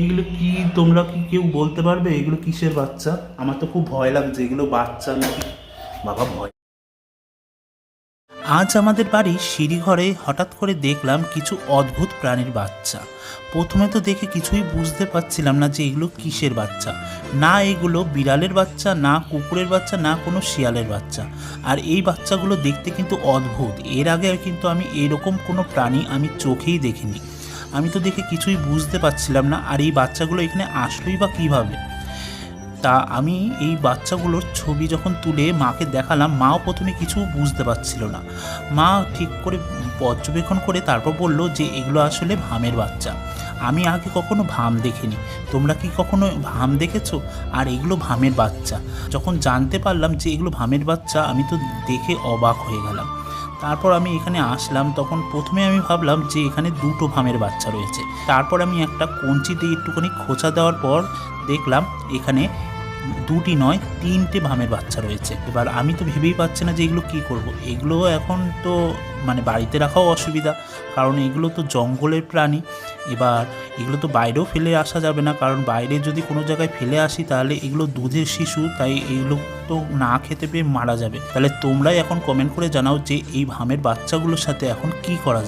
এগুলো কি তোমরা কি কেউ বলতে পারবে? এগুলো কিসের বাচ্চা? আমার তো খুব ভয় লাগছে, এগুলো বাচ্চা নাকি? বাবা, ভয়। আজ আমাদের বাড়ির সিঁড়িঘরে হঠাৎ করে দেখলাম কিছু অদ্ভুত প্রাণীর বাচ্চা। প্রথমে তো দেখে কিছুই বুঝতে পারছিলাম না যে এগুলো কিসের বাচ্চা। না এগুলো বিড়ালের বাচ্চা, না কুকুরের বাচ্চা, না কোনো শিয়ালের বাচ্চা। আর এই বাচ্চাগুলো দেখতে কিন্তু অদ্ভুত। এর আগে কিন্তু আমি এরকম কোনো প্রাণী আমি চোখেই দেখিনি। আমি তো দেখে কিছুই বুঝতে পারছিলাম না, আর এই বাচ্চাগুলো এখানে আসলোই বা কীভাবে? তা আমি এই বাচ্চাগুলোর ছবি যখন তুলে মাকে দেখালাম, মাও প্রথমে কিছু বুঝতে পারছিল না। মা ঠিক করে পর্যবেক্ষণ করে তারপর বলল যে, এগুলো আসলে ভামের বাচ্চা। আমি আগে কখনো ভাম দেখিনি। তোমরা কি কখনো ভাম দেখেছ? আর এগুলো ভামের বাচ্চা। যখন জানতে পারলাম যে এগুলো ভামের বাচ্চা, আমি তো দেখে অবাক হয়ে গেলাম। তারপর আমি এখানে আসলাম, তখন প্রথমে আমি ভাবলাম যে এখানে দুটো ভামের বাচ্চা রয়েছে। তারপর আমি একটা কঞ্চি দিয়ে একটুখানি খোঁচা দেওয়ার পর দেখলাম এখানে দুটি নয়, তিনটে ভামের বাচ্চা রয়েছে। এবার আমি তো ভেবেই পাচ্ছি না যে এগুলো কী করব। এগুলো এখন তো মানে বাড়িতে রাখাও অসুবিধা, কারণ এগুলো তো জঙ্গলের প্রাণী। এবার এগুলো তো বাইরেও ফেলে আসা যাবে না, কারণ বাইরে যদি কোনো জায়গায় ফেলে আসি তাহলে এগুলো দুধের শিশু, তাই এগুলো তো না খেতে পেয়ে মারা যাবে। তাহলে তোমরাই এখন কমেন্ট করে জানাও যে এই ভামের বাচ্চাগুলোর সাথে এখন কি করা যায়।